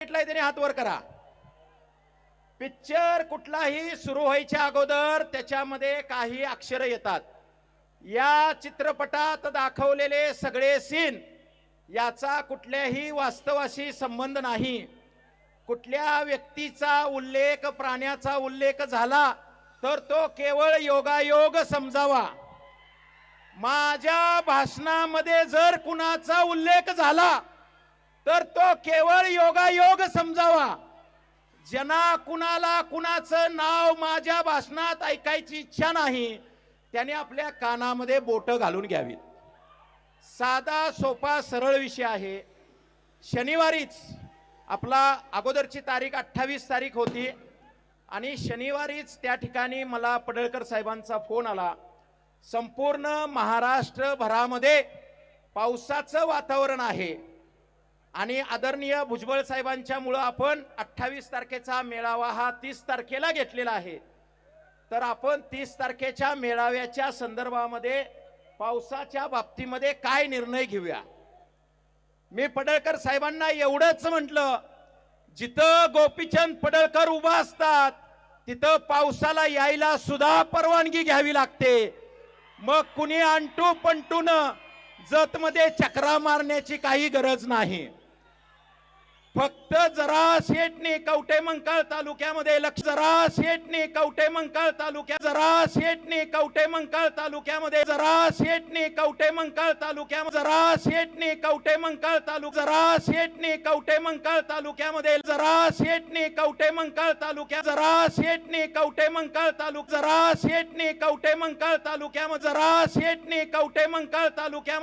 सांगितलंय त्याने हात वर करा. पिक्चर कुठलाही सुरू व्हायच्या अगोदर त्याच्यामध्ये काही अक्षर येतात. या चित्रपटात दाखवलेले सगळे सीन याचा कुठल्याही वास्तवाशी संबंध नाही. कुठल्या व्यक्तीचा उल्लेख प्राण्याचा उल्लेख झाला तर तो केवळ योगायोग समजावा. माझ्या भाषणामध्ये जर कुणाचा उल्लेख झाला तर तो केवळ योगायोग समजावा. ज्यांना कुणाला कुणाचं नाव माझ्या भाषणात ऐकायची इच्छा नाही त्याने आपल्या कानामध्ये बोट घालून घ्यावीत. साधा सोपा सरळ विषय आहे. शनिवारीच आपला अगोदरची तारीख अठ्ठावीस तारीख होती आणि शनिवारीच त्या ठिकाणी मला पडळकर साहेबांचा फोन आला. संपूर्ण महाराष्ट्रभरामध्ये पावसाचं वातावरण आहे. आणि आदरणीय भुजबळ साहेबांच्या मुळे आपण अठ्ठावीस तारखेचा मेळावा हा तीस तारखेला घेतलेला आहे. तर आपण तीस तारखेच्या मेळाव्याच्या संदर्भामध्ये पावसाच्या बाबतीमध्ये काय निर्णय घेऊया? मी पडळकर साहेबांना एवढंच म्हटलं जिथं गोपीचंद पडळकर उभा असतात तिथं पावसाला यायला सुद्धा परवानगी घ्यावी लागते. मग कुणी अंटू पंटून जतमध्ये चक्रा मारण्याची काही गरज नाही. फक्त जरा शेटने कवटे मंकाळ तालुक्यामध्ये लक्ष जरा शेटने कवटे मंकाळ तालुक्यात जरा शेटने कवटे मंकाळ तालुक्यामध्ये जरा शेटने कवटे मंकाळ तालुक्यामध्ये जरा शेटने कवटे मंकाळ तालुक जरा शेटने कवटे मंकाळ तालुक्यामध्ये जरा शेटने कवटे मंकाळ तालुक्या जरा शेटने कवटे मंकाळ तालुक जरा शेटने कवटे मंकाळ तालुक्यामध्ये जरा शेटने कवटे मंकाळ तालुक्या